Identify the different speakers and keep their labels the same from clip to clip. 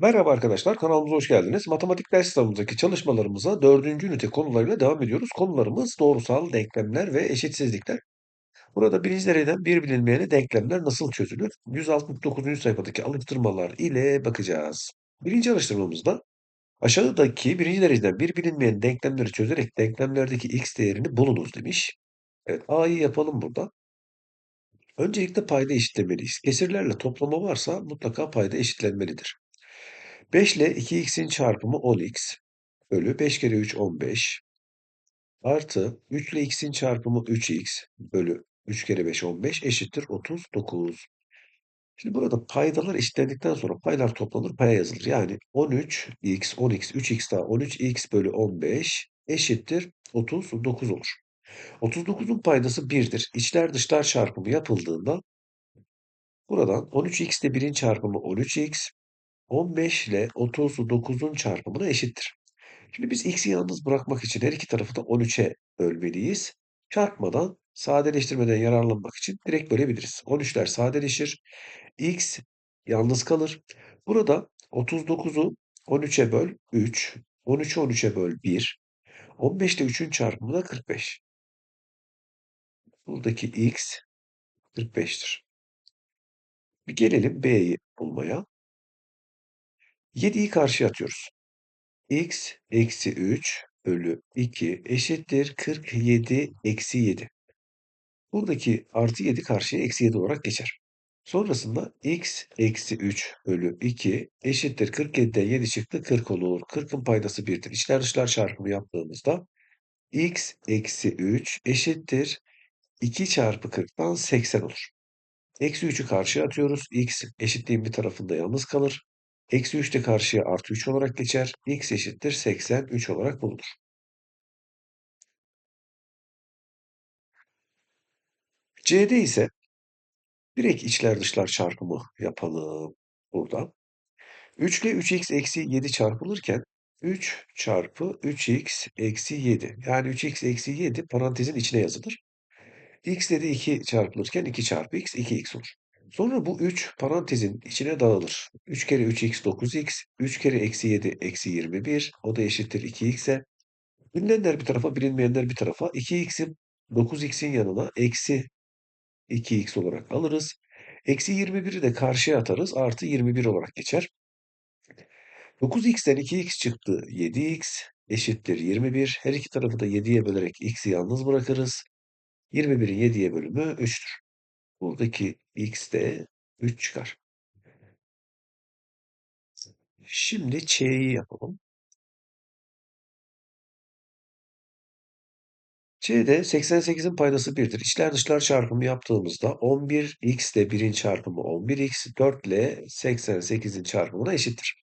Speaker 1: Merhaba arkadaşlar, kanalımıza hoş geldiniz. Matematik ders kitabımızdaki çalışmalarımıza dördüncü ünite konularıyla devam ediyoruz. Konularımız doğrusal denklemler ve eşitsizlikler. Burada birinci dereceden bir bilinmeyeni denklemler nasıl çözülür? 169. sayfadaki alıştırmalar ile bakacağız. Birinci alıştırmamızda aşağıdaki birinci dereceden bir bilinmeyen denklemleri çözerek denklemlerdeki x değerini bulunuz demiş. Evet, A'yı yapalım burada. Öncelikle payda eşitlemeliyiz. Kesirlerle toplama varsa mutlaka payda eşitlenmelidir. 5 ile 2x'in çarpımı 10x bölü 5 kere 3 15 artı 3 ile x'in çarpımı 3x bölü 3 kere 5 15 eşittir 39. Şimdi burada paydalar eşitlendikten sonra paylar toplanır paya yazılır. Yani 13x, 10x, 3x daha 13x bölü 15 eşittir 39 olur. 39'un paydası 1'dir. İçler dışlar çarpımı yapıldığında buradan 13x ile 1'in çarpımı 13x, 15 ile 39'un çarpımına eşittir. Şimdi biz x'i yalnız bırakmak için her iki tarafı da 13'e bölmeliyiz. Çarpmadan, sadeleştirmeden yararlanmak için direkt bölebiliriz. 13'ler sadeleşir. x yalnız kalır. Burada 39'u 13'e böl 3, 13'ü 13'e böl 1, 15 ile 3'ün çarpımı da 45. Buradaki x 45'tir. Bir gelelim b'yi bulmaya. 7'yi karşıya atıyoruz. x eksi 3 bölü 2 eşittir 47 eksi 7. Buradaki artı 7 karşıya eksi 7 olarak geçer. Sonrasında x eksi 3 bölü 2 eşittir 47'den 7 çıktı 40 olur. 40'ın paydası 1'dir. İçler dışlar çarpımı yaptığımızda x eksi 3 eşittir 2 çarpı 40'tan 80 olur. Eksi 3'ü karşıya atıyoruz. x eşitliğin bir tarafında yalnız kalır. Eksi 3 de karşıya artı 3 olarak geçer. x eşittir 83 olarak bulunur. C'de ise direkt içler dışlar çarpımı yapalım burada. 3 ile 3x eksi 7 çarpılırken 3 çarpı 3x eksi 7. Yani 3x eksi 7 parantezin içine yazılır. x ile de 2 çarpılırken 2 çarpı x 2x olur. Sonra bu 3 parantezin içine dağılır. 3 kere 3x 9x, 3 kere eksi 7 eksi 21. O da eşittir 2x'e. Bilinenler bir tarafa, bilinmeyenler bir tarafa. 2x'i 9x'in yanına eksi 2x olarak alırız. Eksi 21'i de karşıya atarız. Artı 21 olarak geçer. 9x'ten 2x çıktı. 7x eşittir 21. Her iki tarafı da 7'ye bölerek x'i yalnız bırakırız. 21'in 7'ye bölümü 3'tür. Buradaki x de 3 çıkar. Şimdi ç'yi yapalım. C'de 88'in paydası 1'dir. İçler dışlar çarpımı yaptığımızda 11x ile 1'in çarpımı 11x, 4 ile 88'in çarpımına eşittir.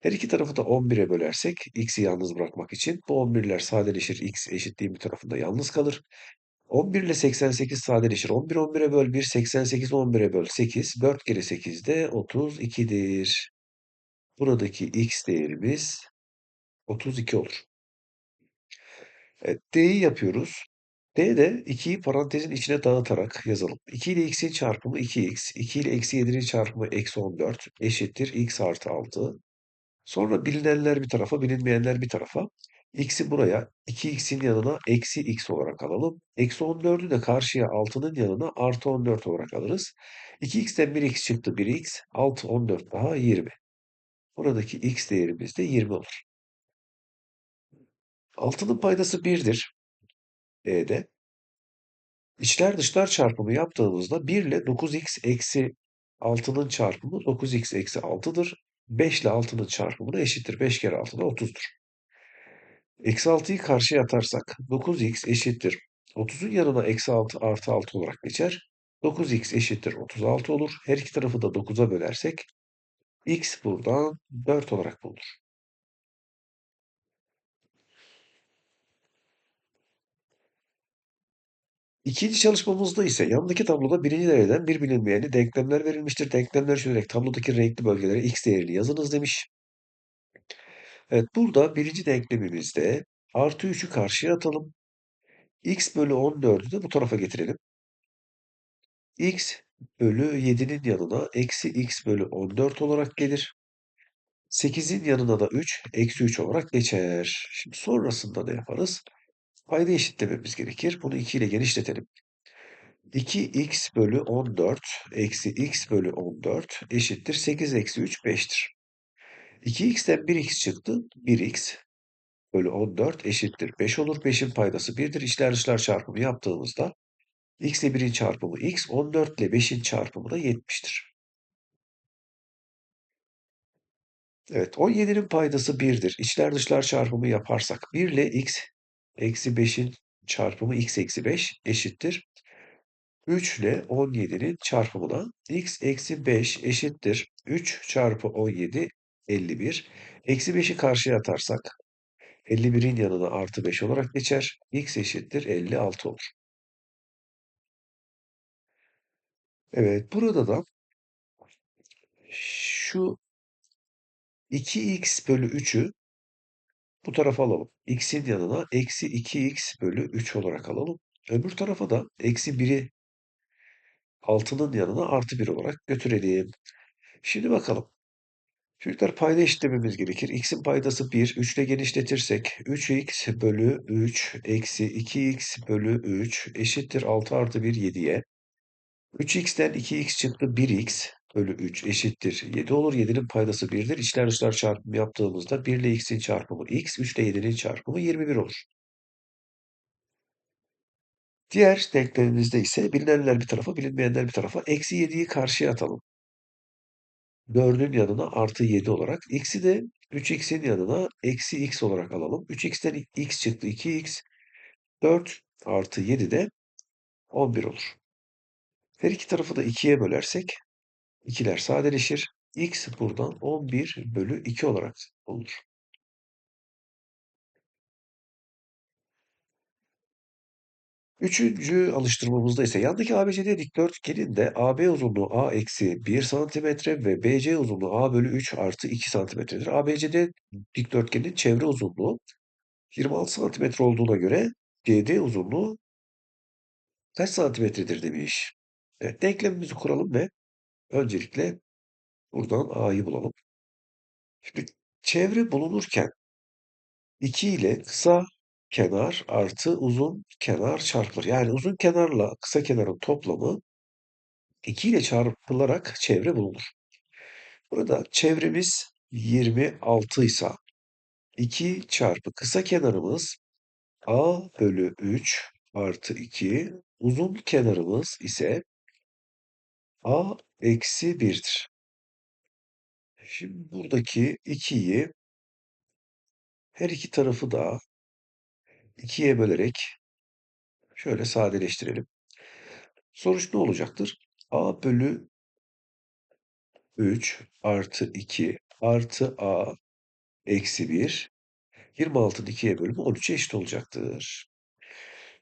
Speaker 1: Her iki tarafı da 11'e bölersek x'i yalnız bırakmak için bu 11'ler sadeleşir. x eşitliğin bir tarafında yalnız kalır. 11 ile 88 sadeleşir. 11 11'e böl 1, 88 11'e böl 8. 4 kere 8 de 32'dir. Buradaki x değerimiz 32 olur. Evet, D'yi yapıyoruz. D'de 2'yi parantezin içine dağıtarak yazalım. 2 ile x'in çarpımı 2x, 2 ile eksi 7'nin çarpımı eksi 14 eşittir x artı 6. Sonra bilinenler bir tarafa, bilinmeyenler bir tarafa. X'i buraya 2x'in yanına eksi x olarak alalım. Eksi 14'ü de karşıya 6'nın yanına artı 14 olarak alırız. 2x'ten 1x çıktı 1x. 6, 14 daha 20. Buradaki x değerimiz de 20 olur. 6'nın paydası 1'dir. E'de. İçler dışlar çarpımı yaptığımızda 1 ile 9x eksi 6'nın çarpımı 9x eksi 6'dır. 5 ile 6'nın çarpımına eşittir. 5 kere 6 da 30'dur. Eksi 6'yı karşıya atarsak 9x eşittir. 30'un yanına eksi 6 artı 6 olarak geçer. 9x eşittir 36 olur. Her iki tarafı da 9'a bölersek x buradan 4 olarak bulunur. İkinci çalışmamızda ise yandaki tabloda birinci dereceden bir bilinmeyeni denklemler verilmiştir. Denklemler çözerek tablodaki renkli bölgelere x değerini yazınız demiş. Evet burada birinci denklemimizde artı 3'ü karşıya atalım. x bölü 14'ü de bu tarafa getirelim. x bölü 7'nin yanına eksi x bölü 14 olarak gelir. 8'in yanına da 3, eksi 3 olarak geçer. Şimdi sonrasında ne yaparız? Payda eşitlememiz gerekir. Bunu 2 ile genişletelim. 2x bölü 14 eksi x bölü 14 eşittir. 8 eksi 3 5'tir. 2x'ten 1x çıktı. 1x bölü 14 eşittir. 5 olur. 5'in paydası 1'dir. İçler dışlar çarpımı yaptığımızda x ile 1'in çarpımı x, 14 ile 5'in çarpımı da 70'tir. Evet, 17'nin paydası 1'dir. İçler dışlar çarpımı yaparsak 1 ile x eksi 5'in çarpımı x eksi 5 eşittir. 3 ile 17'nin çarpımına x eksi 5 eşittir. 3 çarpı 17 51. Eksi 5'i karşıya atarsak 51'in yanına artı 5 olarak geçer. x eşittir 56 olur. Evet burada da şu 2x bölü 3'ü bu tarafa alalım. x'in yanına eksi 2x bölü 3 olarak alalım. Öbür tarafa da eksi 1'i 6'nın yanına artı 1 olarak götürelim. Şimdi bakalım. Çocuklar payda eşitlememiz gerekir. x'in paydası 1. 3 ile genişletirsek 3x bölü 3 eksi 2x bölü 3 eşittir 6 artı 1 7'ye. 3x'ten 2x çıktı 1x bölü 3 eşittir 7 olur. 7'nin paydası 1'dir. İçler dışlar çarpımı yaptığımızda 1 ile x'in çarpımı x, 3 ile 7'nin çarpımı 21 olur. Diğer denklemimizde ise bilinenler bir tarafa, bilinmeyenler bir tarafa. Eksi 7'yi karşıya atalım. 4'ün yanına artı 7 olarak. X'i de 3x'in yanına eksi x olarak alalım. 3x'ten x çıktı 2x. 4 artı 7 de 11 olur. Her iki tarafı da 2'ye bölersek 2'ler sadeleşir. x buradan 11 bölü 2 olarak olur. Üçüncü alıştırmamızda ise yandaki ABCD dikdörtgenin de AB uzunluğu A eksi 1 santimetre ve BC uzunluğu A bölü 3 artı 2 santimetredir. ABCD dikdörtgenin çevre uzunluğu 26 santimetre olduğuna göre CD uzunluğu kaç santimetredir demiş. Evet, denklemimizi kuralım ve öncelikle buradan A'yı bulalım. Şimdi çevre bulunurken 2 ile kısa kenar artı uzun kenar çarpılır. Yani uzun kenarla kısa kenarın toplamı 2 ile çarpılarak çevre bulunur. Burada çevremiz 26 ise 2 çarpı kısa kenarımız a bölü 3 artı 2 uzun kenarımız ise a eksi 1'dir. Şimdi buradaki 2'yi her iki tarafı da 2'ye bölerek şöyle sadeleştirelim. Sonuç ne olacaktır? a bölü 3 artı 2 artı a eksi 1 26'ın 2'ye bölümü 13'e eşit olacaktır.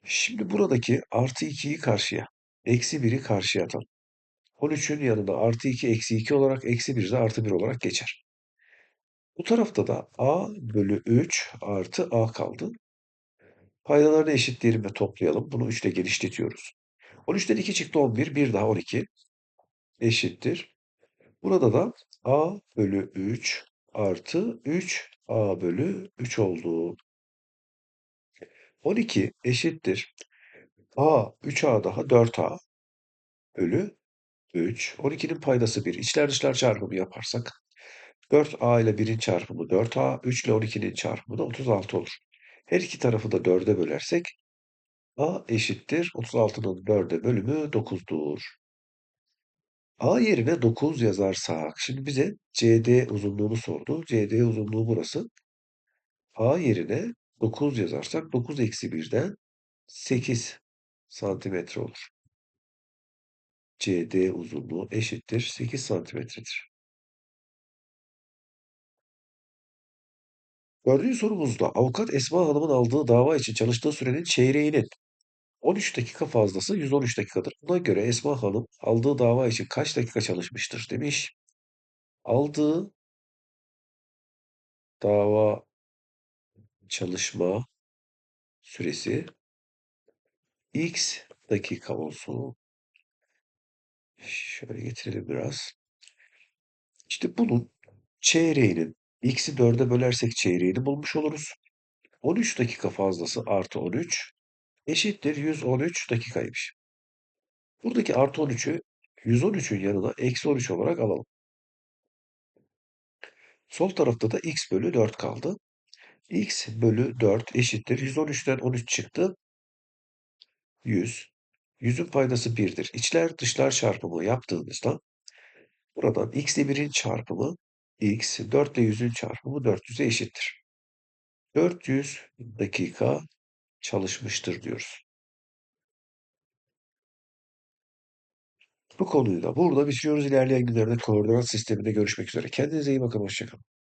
Speaker 1: Şimdi buradaki artı 2'yi karşıya, eksi 1'i karşıya atalım. 13'ün yanında artı 2 eksi 2 olarak eksi 1 de artı 1 olarak geçer. Bu tarafta da a bölü 3 artı a kaldı. Paydalarını eşitleyelim ve toplayalım. Bunu 3 ile genişletiyoruz. 13'ten 2 çıktı 11. 1 daha 12 eşittir. Burada da a bölü 3 artı 3 a bölü 3 oldu. 12 eşittir. a 3a daha 4a bölü 3. 12'nin paydası 1. İçler dışlar çarpımı yaparsak 4a ile 1'in çarpımı 4a, 3 ile 12'nin çarpımı da 36 olur. Her iki tarafı da 4'e bölersek a eşittir. 36'nın 4'e bölümü 9'dur. A yerine 9 yazarsak, şimdi bize CD uzunluğunu sordu. CD uzunluğu burası. A yerine 9 yazarsak 9 eksi 1'den 8 santimetre olur. CD uzunluğu eşittir 8 santimetredir. Dördüncü sorumuzda avukat Esma Hanım'ın aldığı dava için çalıştığı sürenin çeyreğinin 13 dakika fazlası 113 dakikadır. Buna göre Esma Hanım aldığı dava için kaç dakika çalışmıştır demiş. Aldığı dava çalışma süresi x dakika olsun. Şöyle getirelim biraz. İşte bunun çeyreğinin X'i 4'e bölersek çeyreğini bulmuş oluruz. 13 dakika fazlası artı 13 eşittir 113 dakikaymış. Buradaki artı 13'ü 113'ün yanına eksi 13 olarak alalım. Sol tarafta da x bölü 4 kaldı. x bölü 4 eşittir. 113'ten 13 çıktı. 100. 100'ün paydası 1'dir. İçler dışlar çarpımı yaptığımızda buradan x ile 1'in çarpımı x, 4 ile 100'ün çarpımı 400'e eşittir. 400 dakika çalışmıştır diyoruz. Bu konuyu da burada bitiriyoruz. İlerleyen günlerde koordinat sisteminde görüşmek üzere. Kendinize iyi bakın. Hoşçakalın.